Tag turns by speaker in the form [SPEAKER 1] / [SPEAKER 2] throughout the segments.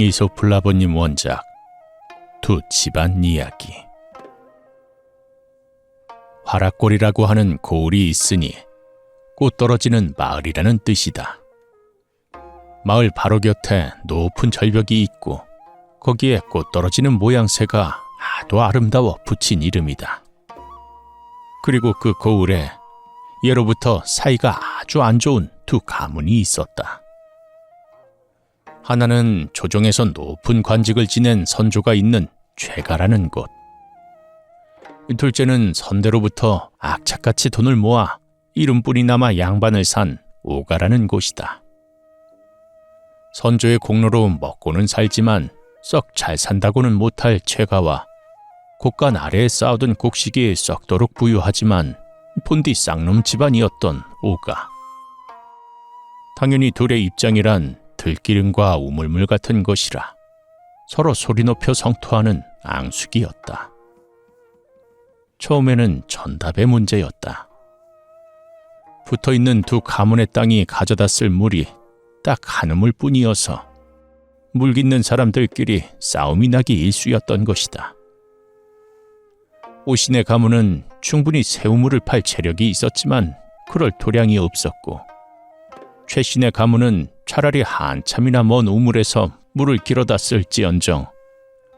[SPEAKER 1] 이소플라보님 원작 두 집안 이야기 화락골이라고 하는 고을이 있으니 꽃 떨어지는 마을이라는 뜻이다. 마을 바로 곁에 높은 절벽이 있고 거기에 꽃 떨어지는 모양새가 아도 아름다워 붙인 이름이다. 그리고 그 고을에 예로부터 사이가 아주 안 좋은 두 가문이 있었다. 하나는 조정에서 높은 관직을 지낸 선조가 있는 죄가라는 곳. 둘째는 선대로부터 악착같이 돈을 모아 이름뿐이나마 양반을 산 오가라는 곳이다. 선조의 공로로 먹고는 살지만 썩 잘 산다고는 못할 최가와 곡간 아래에 쌓아둔 곡식이 썩도록 부유하지만 본디 쌍놈 집안이었던 오가. 당연히 둘의 입장이란 들기름과 우물물 같은 것이라 서로 소리 높여 성토하는 앙숙이었다. 처음에는 전답의 문제였다. 붙어 있는 두 가문의 땅이 가져다 쓸 물이 딱 한 우물 뿐이어서 물 깃는 사람들끼리 싸움이 나기 일쑤였던 것이다. 오신의 가문은 충분히 새 우물을 팔 재력이 있었지만 그럴 도량이 없었고 최신의 가문은 차라리 한참이나 먼 우물에서 물을 길어다 쓸지언정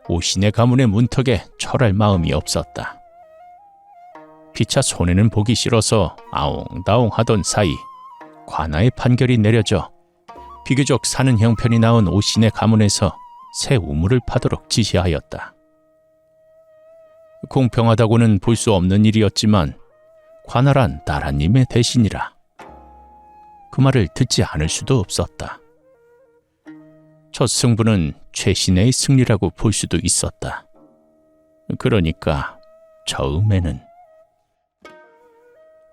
[SPEAKER 1] 오신의 가문의 문턱에 철할 마음이 없었다. 피차 손해는 보기 싫어서 아웅다웅 하던 사이 관아의 판결이 내려져 비교적 사는 형편이 나온 오신의 가문에서 새 우물을 파도록 지시하였다. 공평하다고는 볼 수 없는 일이었지만 관할한 나라님의 대신이라 그 말을 듣지 않을 수도 없었다. 첫 승부는 최신의 승리라고 볼 수도 있었다. 그러니까 처음에는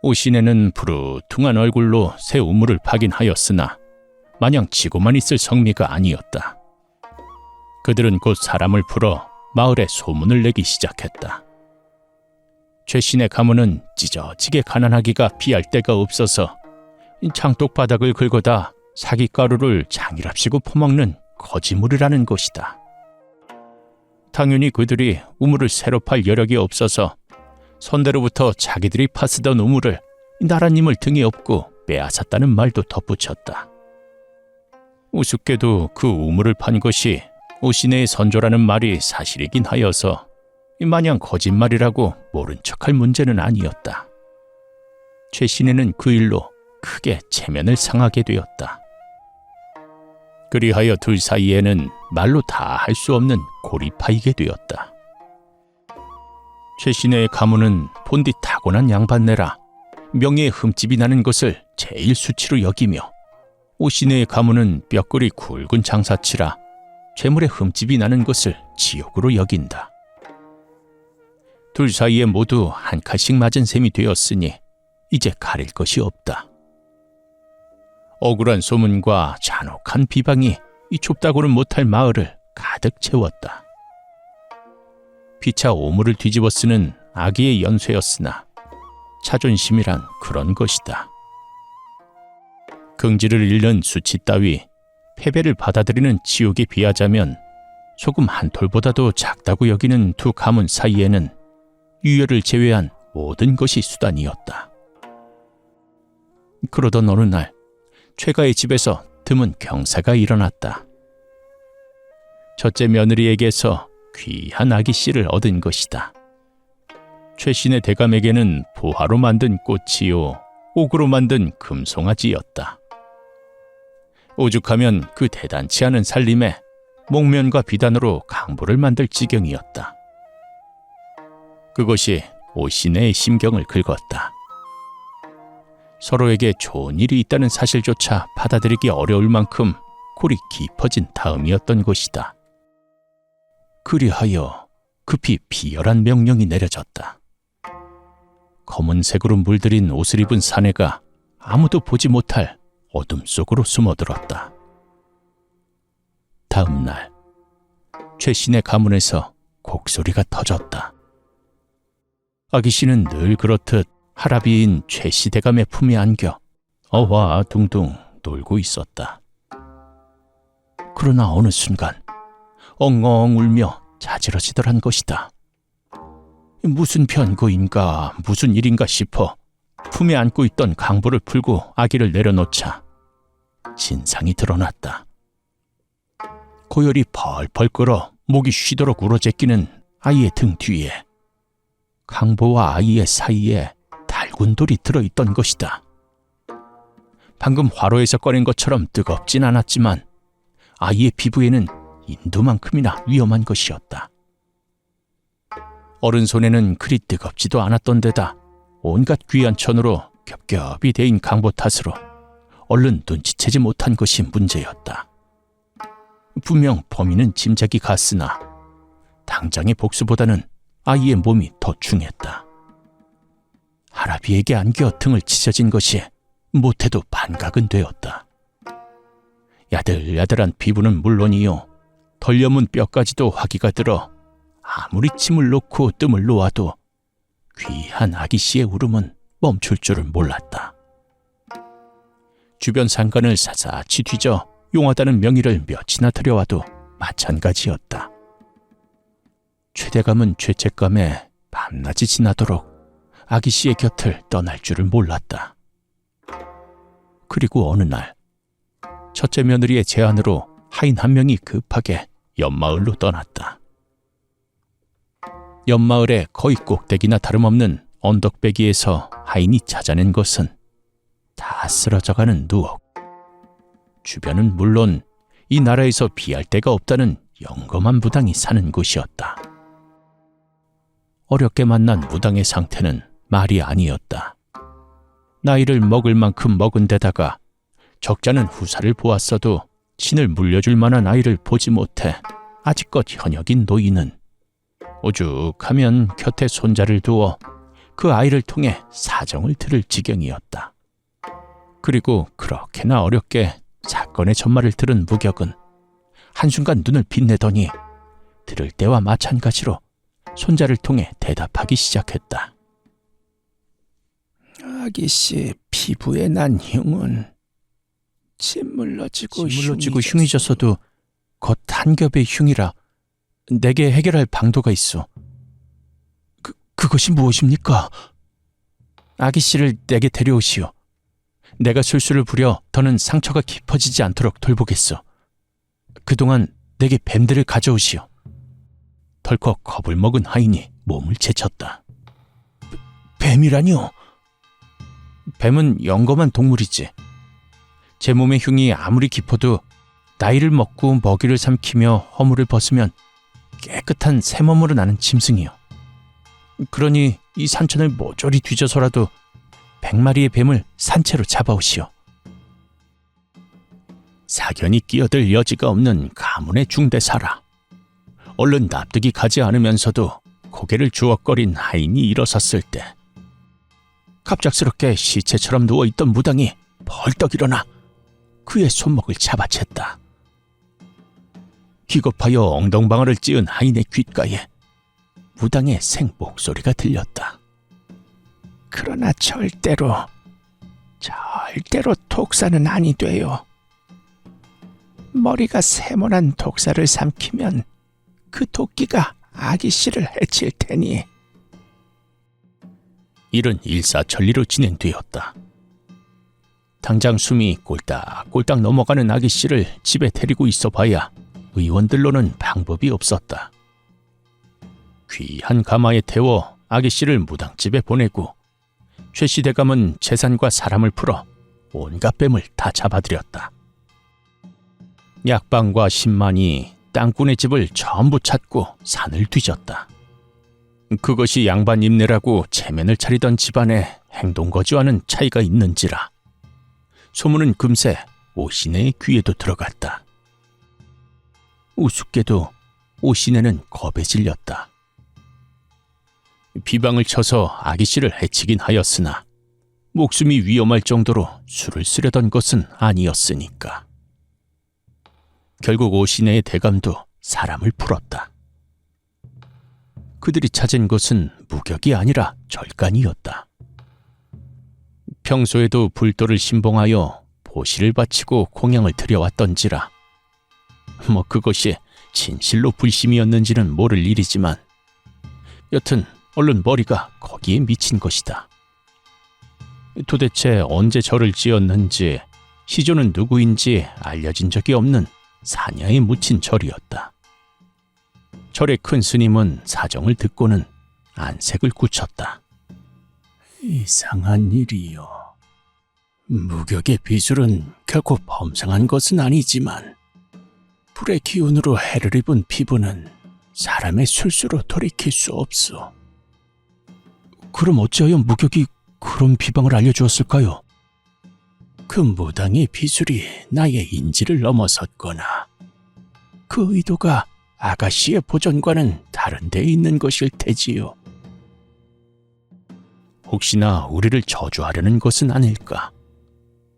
[SPEAKER 1] 오신에는 푸르퉁한 얼굴로 새 우물을 파긴 하였으나 마냥 지고만 있을 성미가 아니었다. 그들은 곧 사람을 풀어 마을에 소문을 내기 시작했다. 최신의 가문은 찢어지게 가난하기가 비할 데가 없어서 창독 바닥을 긁어다 사기가루를 장일합시고 퍼먹는 거지물이라는 것이다. 당연히 그들이 우물을 새로 팔 여력이 없어서 선대로부터 자기들이 파쓰던 우물을 나라님을 등에 업고 빼앗았다는 말도 덧붙였다. 우습게도 그 우물을 판 것이 오시네의 선조라는 말이 사실이긴 하여서 마냥 거짓말이라고 모른 척할 문제는 아니었다. 최신에는 그 일로 크게 체면을 상하게 되었다. 그리하여 둘 사이에는 말로 다 할 수 없는 고리파이게 되었다. 최신의 가문은 본디 타고난 양반네라 명예에 흠집이 나는 것을 제일 수치로 여기며 오신의 가문은 뼈골이 굵은 장사치라 재물에 흠집이 나는 것을 지옥으로 여긴다. 둘 사이에 모두 한 칼씩 맞은 셈이 되었으니 이제 가릴 것이 없다. 억울한 소문과 잔혹한 비방이 이 좁다고는 못할 마을을 가득 채웠다. 피차 오물을 뒤집어 쓰는 아기의 연쇄였으나 자존심이란 그런 것이다. 긍지를 잃는 수치 따위 패배를 받아들이는 지옥에 비하자면 소금 한 톨보다도 작다고 여기는 두 가문 사이에는 유혈을 제외한 모든 것이 수단이었다. 그러던 어느 날 최가의 집에서 드문 경사가 일어났다. 첫째 며느리에게서 귀한 아기 씨를 얻은 것이다. 최신의 대감에게는 보화로 만든 꽃이요, 옥으로 만든 금송아지였다. 오죽하면 그 대단치 않은 살림에 목면과 비단으로 강보를 만들 지경이었다. 그것이 오신의 심경을 긁었다. 서로에게 좋은 일이 있다는 사실조차 받아들이기 어려울 만큼 골이 깊어진 다음이었던 것이다. 그리하여 급히 비열한 명령이 내려졌다. 검은색으로 물들인 옷을 입은 사내가 아무도 보지 못할 어둠 속으로 숨어들었다. 다음 날 최신의 가문에서 곡소리가 터졌다. 아기 씨는 늘 그렇듯 할아비인 최씨 대감의 품에 안겨 어와 둥둥 놀고 있었다. 그러나 어느 순간 엉엉 울며 자지러지더란 것이다. 무슨 변고인가 무슨 일인가 싶어 품에 안고 있던 강보를 풀고 아기를 내려놓자 진상이 드러났다. 고열이 펄펄 끓어 목이 쉬도록 울어제끼는 아이의 등 뒤에 강보와 아이의 사이에 달 군 돌이 들어있던 것이다. 방금 화로에서 꺼낸 것처럼 뜨겁진 않았지만 아이의 피부에는 인두만큼이나 위험한 것이었다. 어른 손에는 그리 뜨겁지도 않았던 데다 온갖 귀한 천으로 겹겹이 데인 강보 탓으로 얼른 눈치채지 못한 것이 문제였다. 분명 범인은 짐작이 갔으나 당장의 복수보다는 아이의 몸이 더 중했다. 하라비에게 안겨 등을 찢어진 것이 못해도 반각은 되었다. 야들야들한 피부는 물론이요 덜려문 뼈까지도 화기가 들어 아무리 침을 놓고 뜸을 놓아도 귀한 아기 씨의 울음은 멈출 줄을 몰랐다. 주변 상간을 사사치 뒤져 용하다는 명의를 몇이나 들여와도 마찬가지였다. 최대감은 죄책감에 밤낮이 지나도록 아기 씨의 곁을 떠날 줄을 몰랐다. 그리고 어느 날 첫째 며느리의 제안으로 하인 한 명이 급하게 옆마을로 떠났다. 옆마을의 거의 꼭대기나 다름없는 언덕배기에서 하인이 찾아낸 것은 다 쓰러져가는 누억. 주변은 물론 이 나라에서 비할 데가 없다는 영검한 무당이 사는 곳이었다. 어렵게 만난 무당의 상태는 말이 아니었다. 나이를 먹을 만큼 먹은 데다가 적잖은 후사를 보았어도 친을 물려줄 만한 아이를 보지 못해 아직껏 현역인 노인은 오죽하면 곁에 손자를 두어 그 아이를 통해 사정을 들을 지경이었다. 그리고 그렇게나 어렵게 사건의 전말을 들은 무격은 한순간 눈을 빛내더니 들을 때와 마찬가지로 손자를 통해 대답하기 시작했다. 아기씨 피부에 난 흉은 짓물러지고 짓물러지고 흉이졌어도 겉 한 겹의 흉이라 내게 해결할 방도가 있어. 그 그것이 무엇입니까? 아기 씨를 내게 데려오시오. 내가 술수를 부려 더는 상처가 깊어지지 않도록 돌보겠소. 그동안 내게 뱀들을 가져오시오. 덜컥 겁을 먹은 하인이 몸을 제쳤다. 뱀이라니요? 뱀은 영검한 동물이지. 제 몸의 흉이 아무리 깊어도 나이를 먹고 먹이를 삼키며 허물을 벗으면 깨끗한 새몸으로 나는 짐승이요. 그러니 이 산천을 모조리 뒤져서라도 백마리의 뱀을 산채로 잡아오시오. 사견이 끼어들 여지가 없는 가문의 중대사라. 얼른 납득이 가지 않으면서도 고개를 주걱거린 하인이 일어섰을 때 갑작스럽게 시체처럼 누워있던 무당이 벌떡 일어나 그의 손목을 잡아챘다. 기겁하여 엉덩방아를 찧은 하인의 귓가에 무당의 생 목소리가 들렸다. 그러나 절대로, 절대로 독사는 아니 돼요. 머리가 세모난 독사를 삼키면 그 도끼가 아기 씨를 해칠 테니. 일은 일사천리로 진행되었다. 당장 숨이 꼴딱꼴딱 넘어가는 아기 씨를 집에 데리고 있어 봐야 의원들로는 방법이 없었다. 귀한 가마에 태워 아기 씨를 무당집에 보내고 최 시대감은 재산과 사람을 풀어 온갖 뱀을 다 잡아들였다. 약방과 신만이 땅꾼의 집을 전부 찾고 산을 뒤졌다. 그것이 양반 임내라고 체면을 차리던 집안의 행동거지와는 차이가 있는지라 소문은 금세 오시네의 귀에도 들어갔다. 우습게도 오시네는 겁에 질렸다. 비방을 쳐서 아기 씨를 해치긴 하였으나 목숨이 위험할 정도로 술을 쓰려던 것은 아니었으니까. 결국 오시네의 대감도 사람을 풀었다. 그들이 찾은 것은 무격이 아니라 절간이었다. 평소에도 불도를 신봉하여 보시를 바치고 공양을 들여왔던지라 뭐 그것이 진실로 불심이었는지는 모를 일이지만 여튼 얼른 머리가 거기에 미친 것이다. 도대체 언제 절을 지었는지 시조는 누구인지 알려진 적이 없는 사냐에 묻힌 절이었다. 절의 큰 스님은 사정을 듣고는 안색을 굳혔다. 이상한 일이요. 무격의 비술은 결코 범상한 것은 아니지만 불의 기운으로 해를 입은 피부는 사람의 술수로 돌이킬 수 없소. 그럼 어찌하여 무격이 그런 비방을 알려주었을까요? 그 무당의 비술이 나의 인지를 넘어섰거나 그 의도가 아가씨의 보존과는 다른 데 있는 것일 테지요. 혹시나 우리를 저주하려는 것은 아닐까?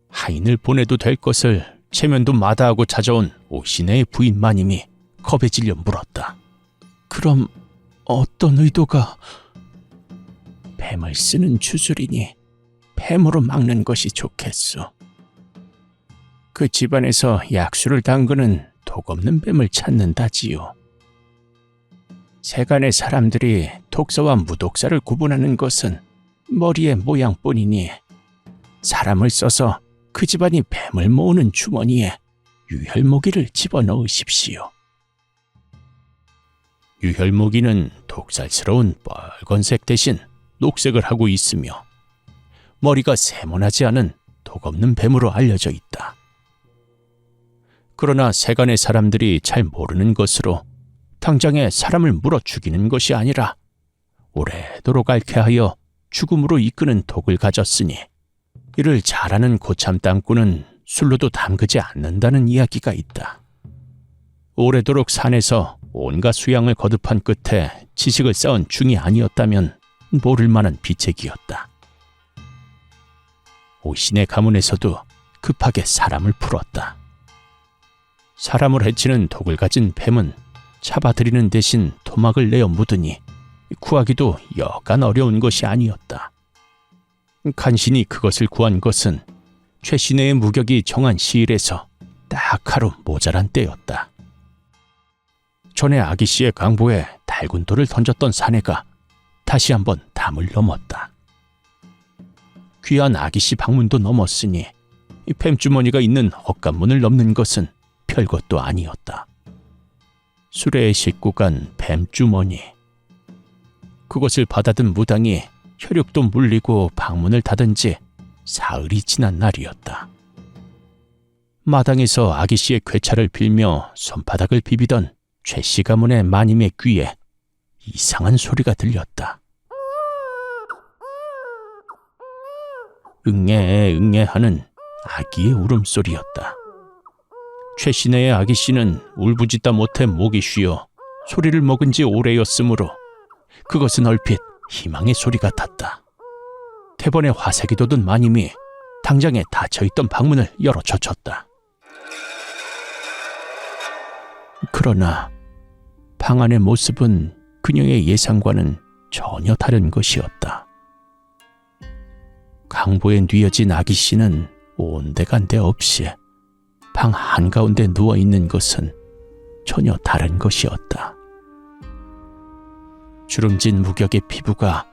[SPEAKER 1] 하인을 보내도 될 것을 체면도 마다하고 찾아온 오시네의 부인 마님이 겁에 질려 물었다. 그럼 어떤 의도가 뱀을 쓰는 주술이니 뱀으로 막는 것이 좋겠소. 그 집안에서 약수를 담그는 독 없는 뱀을 찾는다지요. 세간의 사람들이 독사와 무독사를 구분하는 것은 머리의 모양뿐이니 사람을 써서 그 집안이 뱀을 모으는 주머니에 유혈모기를 집어넣으십시오. 유혈모기는 독살스러운 빨간색 대신 녹색을 하고 있으며 머리가 세모나지 않은 독 없는 뱀으로 알려져 있다. 그러나 세간의 사람들이 잘 모르는 것으로 당장에 사람을 물어 죽이는 것이 아니라 오래도록 앓게 하여 죽음으로 이끄는 독을 가졌으니 이를 잘하는 고참 땅꾼은 술로도 담그지 않는다는 이야기가 있다. 오래도록 산에서 온갖 수양을 거듭한 끝에 지식을 쌓은 중이 아니었다면 모를 만한 비책이었다. 오신의 가문에서도 급하게 사람을 풀었다. 사람을 해치는 독을 가진 뱀은 잡아들이는 대신 토막을 내어 묻으니 구하기도 여간 어려운 것이 아니었다. 간신히 그것을 구한 것은 최신의 무격이 정한 시일에서 딱 하루 모자란 때였다. 전에 아기 씨의 강보에 달군 돌을 던졌던 사내가 다시 한번 담을 넘었다. 귀한 아기 씨 방문도 넘었으니 이 뱀주머니가 있는 헛간문을 넘는 것은 별것도 아니었다. 수레에 싣고 간 뱀주머니. 그것을 받아든 무당이 혈육도 물리고 방문을 닫은 지 사흘이 지난 날이었다. 마당에서 아기 씨의 괴차를 빌며 손바닥을 비비던 최 씨 가문의 마님의 귀에 이상한 소리가 들렸다. 응애 응애 하는 아기의 울음소리였다. 최신의 아기 씨는 울부짖다 못해 목이 쉬어 소리를 먹은 지 오래였으므로 그것은 얼핏 희망의 소리 같았다. 태번에 화색이 돋은 마님이 당장에 닫혀있던 방문을 열어 젖혔다. 그러나 방 안의 모습은 그녀의 예상과는 전혀 다른 것이었다. 강보에 뉘어진 아기 씨는 온데간데 없이 방 한가운데 누워 있는 것은 전혀 다른 것이었다. 주름진 무격의 피부가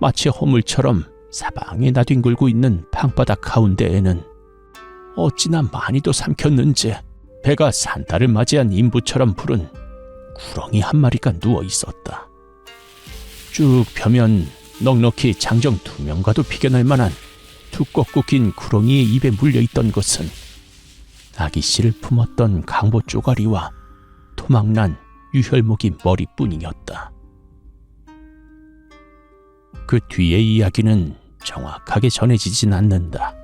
[SPEAKER 1] 마치 허물처럼 사방에 나뒹굴고 있는 방바닥 가운데에는 어찌나 많이도 삼켰는지 배가 산다를 맞이한 인부처럼 부른 구렁이 한 마리가 누워 있었다. 쭉 펴면 넉넉히 장정 두 명과도 비견할 만한 두껍고 긴 구렁이의 입에 물려 있던 것은 아기 씨를 품었던 강보 쪼가리와 토막난 유혈목이 머리뿐이었다. 그 뒤의 이야기는 정확하게 전해지진 않는다.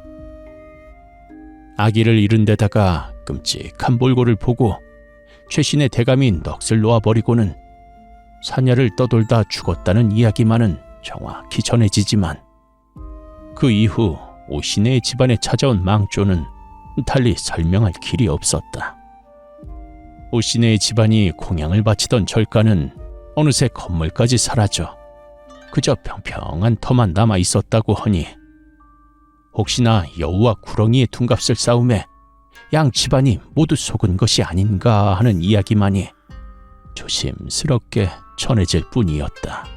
[SPEAKER 1] 아기를 잃은 데다가 끔찍한 몰골을 보고 최신의 대감이 넋을 놓아버리고는 사냐를 떠돌다 죽었다는 이야기만은 정확히 전해지지만 그 이후 오신의 집안에 찾아온 망조는 달리 설명할 길이 없었다. 오신의 집안이 공양을 바치던 절가는 어느새 건물까지 사라져 그저 평평한 터만 남아 있었다고 하니 혹시나 여우와 구렁이의 둔갑을 싸움에 양 집안이 모두 속은 것이 아닌가 하는 이야기만이 조심스럽게 전해질 뿐이었다.